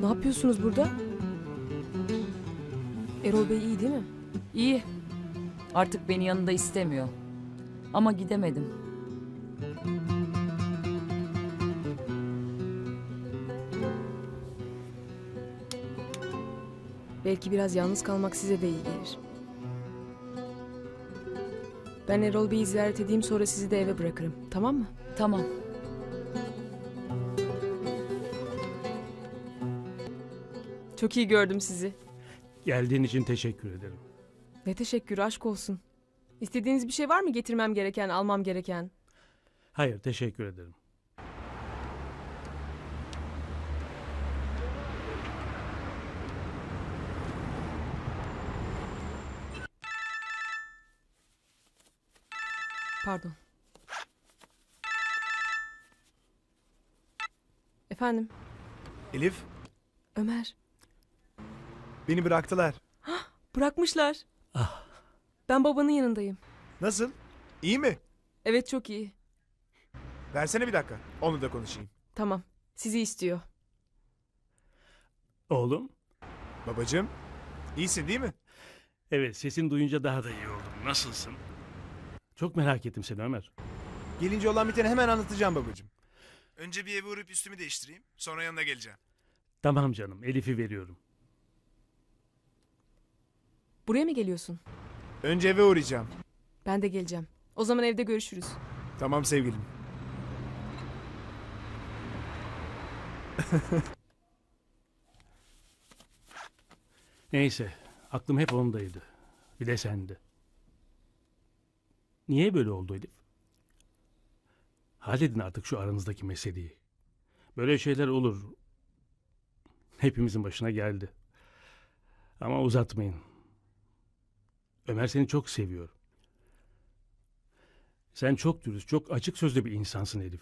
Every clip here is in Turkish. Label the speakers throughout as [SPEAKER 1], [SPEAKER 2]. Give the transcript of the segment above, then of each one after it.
[SPEAKER 1] Ne yapıyorsunuz burada? Erol Bey iyi değil mi?
[SPEAKER 2] İyi. Artık beni yanında istemiyor. Ama gidemedim.
[SPEAKER 1] Belki biraz yalnız kalmak size de iyi gelir. Ben Erol Bey'i ziyaret edeyim sonra sizi de eve bırakırım. Tamam mı?
[SPEAKER 2] Tamam.
[SPEAKER 1] Çok iyi gördüm sizi.
[SPEAKER 3] Geldiğin için teşekkür ederim.
[SPEAKER 1] Ne teşekkür aşk olsun. İstediğiniz bir şey var mı getirmem gereken, almam gereken?
[SPEAKER 3] Hayır, teşekkür ederim.
[SPEAKER 1] Pardon. Efendim,
[SPEAKER 4] Elif,
[SPEAKER 1] Ömer.
[SPEAKER 4] beni bıraktılar.
[SPEAKER 1] Bırakmışlar. Ben babanın yanındayım.
[SPEAKER 4] Nasıl? İyi mi?
[SPEAKER 1] Evet çok iyi.
[SPEAKER 4] Versene bir dakika. Onu da konuşayım.
[SPEAKER 1] Tamam. Sizi istiyor.
[SPEAKER 3] Oğlum,
[SPEAKER 4] Babacığım, iyisin değil mi?
[SPEAKER 3] evet sesin duyunca daha da iyi oldum. Nasılsın? Çok merak ettim seni Ömer.
[SPEAKER 4] Gelince olan biteni hemen anlatacağım babacığım. Önce bir eve uğrayıp üstümü değiştireyim. Sonra yanına geleceğim.
[SPEAKER 3] Tamam canım, Elif'i veriyorum.
[SPEAKER 1] Buraya mı geliyorsun?
[SPEAKER 4] Önce eve uğrayacağım.
[SPEAKER 1] Ben de geleceğim. O zaman evde görüşürüz.
[SPEAKER 4] Tamam sevgilim.
[SPEAKER 3] Neyse, aklım hep ondaydı. Bir de sende. Niye böyle oldu Elif? Halledin artık şu aranızdaki meseleyi. Böyle şeyler olur. Hepimizin başına geldi. Ama uzatmayın. Ömer seni çok seviyor. Sen çok dürüst, çok açık sözlü bir insansın Elif.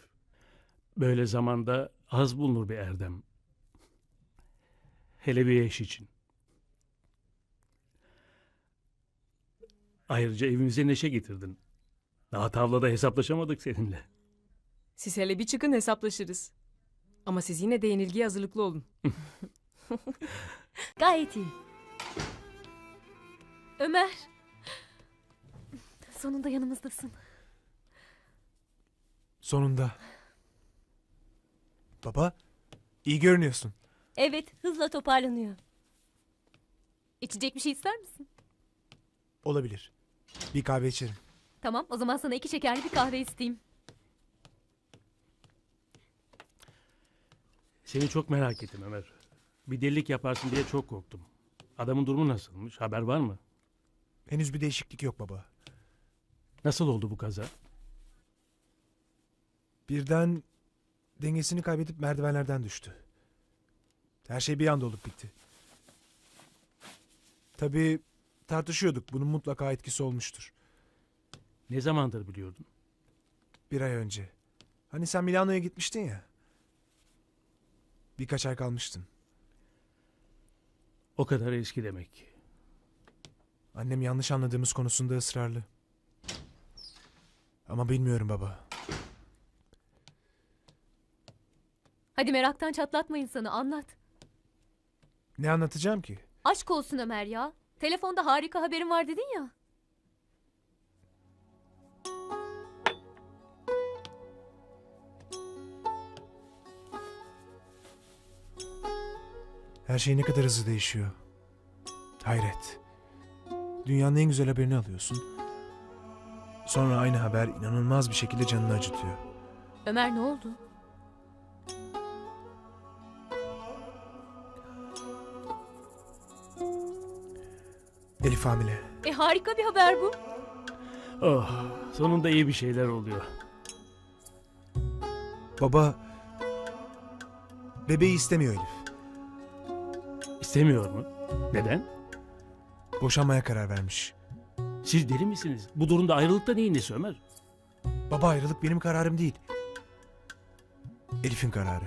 [SPEAKER 3] Böyle zamanda az bulunur bir erdem. Hele bir eş için. Ayrıca evimize neşe getirdin. Daha tavlada hesaplaşamadık seninle.
[SPEAKER 1] Siz hele bir çıkın hesaplaşırız. Ama siz yine de yenilgiye hazırlıklı olun.
[SPEAKER 5] Gayet iyi. Ömer. Sonunda yanımızdasın.
[SPEAKER 4] Sonunda. Baba, iyi görünüyorsun.
[SPEAKER 5] Evet, hızla toparlanıyor. İçecek bir şey ister misin?
[SPEAKER 4] Olabilir. Bir kahve içerim.
[SPEAKER 5] Tamam, o zaman sana iki şekerli bir kahve isteyeyim.
[SPEAKER 3] Seni çok merak ettim Ömer. Bir delilik yaparsın diye çok korktum. Adamın durumu nasılmış? Haber var mı?
[SPEAKER 4] Henüz bir değişiklik yok baba.
[SPEAKER 3] Nasıl oldu bu kaza?
[SPEAKER 4] Birden dengesini kaybedip merdivenlerden düştü. Her şey bir anda olup bitti. Tabii tartışıyorduk. Bunun mutlaka etkisi olmuştur.
[SPEAKER 3] Ne zamandır biliyordun?
[SPEAKER 4] Bir ay önce. Hani sen Milano'ya gitmiştin ya. Birkaç ay kalmıştın.
[SPEAKER 3] O kadar eski demek.
[SPEAKER 4] Annem yanlış anladığımız konusunda ısrarlı. Ama bilmiyorum baba.
[SPEAKER 5] Hadi meraktan çatlatma insanı, anlat.
[SPEAKER 4] Ne anlatacağım ki?
[SPEAKER 5] Aşk olsun Ömer ya. Telefonda harika haberin var dedin ya.
[SPEAKER 4] Her şey ne kadar hızlı değişiyor. Hayret. Dünyanın en güzel haberini alıyorsun. Sonra aynı haber inanılmaz bir şekilde canını acıtıyor.
[SPEAKER 5] Ömer ne oldu?
[SPEAKER 4] Elif hamile.
[SPEAKER 5] E harika bir haber bu.
[SPEAKER 3] Oh, sonunda iyi bir şeyler oluyor.
[SPEAKER 4] Baba bebeği istemiyor Elif.
[SPEAKER 3] İstemiyor mu? Neden?
[SPEAKER 4] Boşanmaya karar vermiş.
[SPEAKER 3] Siz deli misiniz? Bu durumda ayrılıkta neyin nesi Ömer?
[SPEAKER 4] Baba ayrılık benim kararım değil. Elif'in kararı.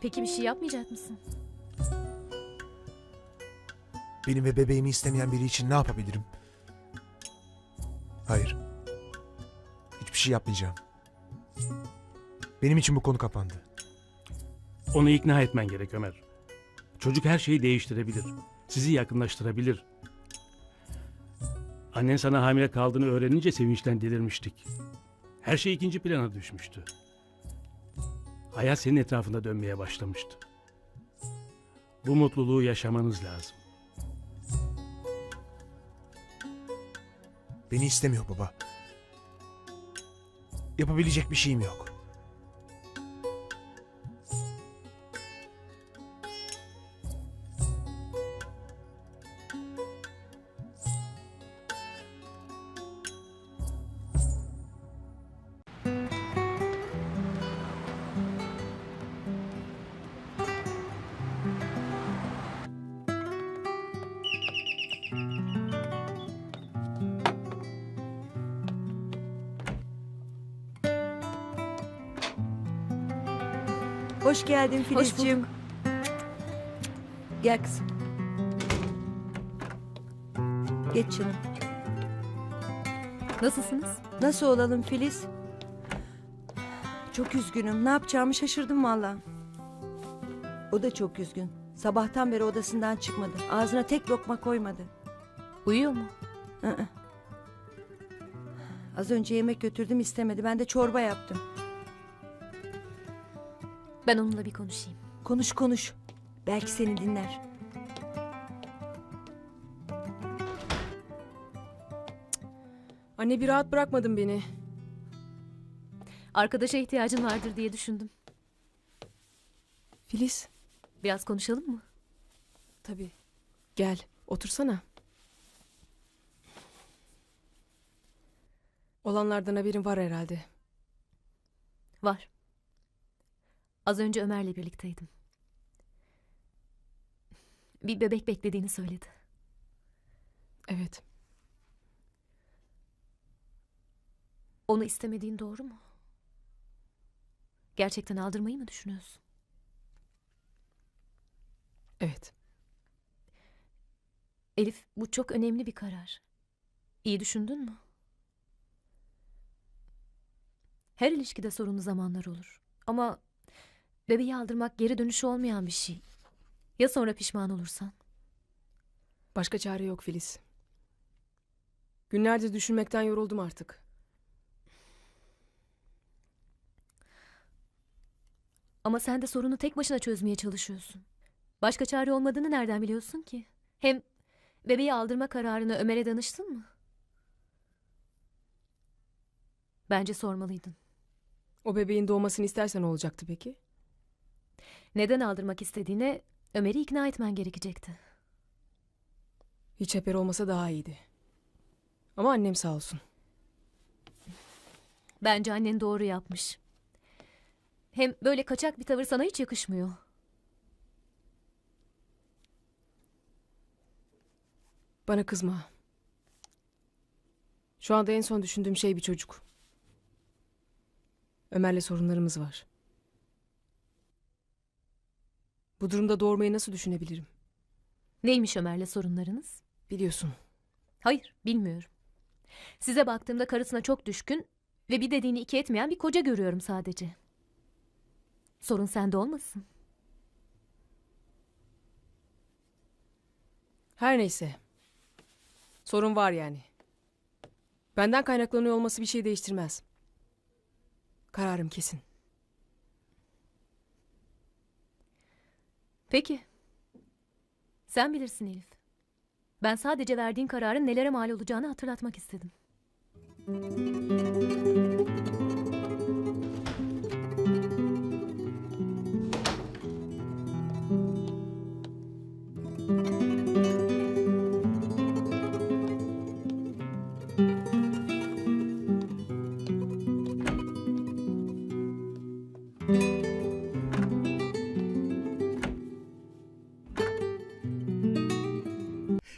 [SPEAKER 5] Peki bir şey yapmayacak mısın?
[SPEAKER 4] Benim ve bebeğimi istemeyen biri için ne yapabilirim? Hayır. Hiçbir şey yapmayacağım. Benim için bu konu kapandı.
[SPEAKER 3] Onu ikna etmen gerek Ömer. Çocuk her şeyi değiştirebilir. Sizi yakınlaştırabilir. Annen sana hamile kaldığını öğrenince sevinçten delirmiştik. Her şey ikinci plana düşmüştü. Hayat senin etrafında dönmeye başlamıştı. Bu mutluluğu yaşamanız lazım.
[SPEAKER 4] Beni istemiyor baba. Yapabilecek bir şeyim yok.
[SPEAKER 6] Hoş geldin Filizciğim. Gel kızım. Geç canım.
[SPEAKER 5] Nasılsınız?
[SPEAKER 6] Nasıl olalım Filiz? Çok üzgünüm. Ne yapacağımı şaşırdım valla. O da çok üzgün. Sabahtan beri odasından çıkmadı. Ağzına tek lokma koymadı.
[SPEAKER 5] Uyuyor mu?
[SPEAKER 6] Hı hı. Az önce yemek götürdüm istemedi. Ben de çorba yaptım.
[SPEAKER 5] Ben onunla bir konuşayım.
[SPEAKER 6] Konuş konuş. Belki seni dinler.
[SPEAKER 1] Anne bir rahat bırakmadın beni.
[SPEAKER 5] Arkadaşa ihtiyacın vardır diye düşündüm.
[SPEAKER 1] Filiz.
[SPEAKER 5] Biraz konuşalım mı?
[SPEAKER 1] Tabii. Gel. Otursana. Olanlardan haberin var herhalde.
[SPEAKER 5] Var. Az önce Ömer'le birlikteydim. Bir bebek beklediğini söyledi.
[SPEAKER 1] Evet.
[SPEAKER 5] Onu istemediğin doğru mu? Gerçekten aldırmayı mı düşünüyorsun?
[SPEAKER 1] Evet.
[SPEAKER 5] Elif, bu çok önemli bir karar. İyi düşündün mü? Her ilişkide sorunlu zamanlar olur. Ama bebeği aldırmak geri dönüşü olmayan bir şey. Ya sonra pişman olursan?
[SPEAKER 1] Başka çare yok Filiz. Günlerdir düşünmekten yoruldum artık.
[SPEAKER 5] Ama sen de sorunu tek başına çözmeye çalışıyorsun. Başka çare olmadığını nereden biliyorsun ki? Hem bebeği aldırma kararını Ömer'e danıştın mı? Bence sormalıydın.
[SPEAKER 1] O bebeğin doğmasını istersen olacaktı peki?
[SPEAKER 5] Neden aldırmak istediğine Ömer'i ikna etmen gerekecekti.
[SPEAKER 1] Hiç haber olmasa daha iyiydi. Ama annem sağ olsun.
[SPEAKER 5] Bence annen doğru yapmış. Hem böyle kaçak bir tavır sana hiç yakışmıyor.
[SPEAKER 1] Bana kızma. Şu anda en son düşündüğüm şey bir çocuk. Ömer'le sorunlarımız var. Bu durumda doğurmayı nasıl düşünebilirim?
[SPEAKER 5] Neymiş Ömer'le sorunlarınız?
[SPEAKER 1] Biliyorsun.
[SPEAKER 5] Hayır, bilmiyorum. Size baktığımda karısına çok düşkün ve bir dediğini iki etmeyen bir koca görüyorum sadece. Sorun sende olmasın?
[SPEAKER 1] Her neyse. Sorun var yani. Benden kaynaklanıyor olması bir şey değiştirmez. Kararım kesin.
[SPEAKER 5] Peki. Sen bilirsin Elif. Ben sadece verdiğin kararın nelere mal olacağını hatırlatmak istedim.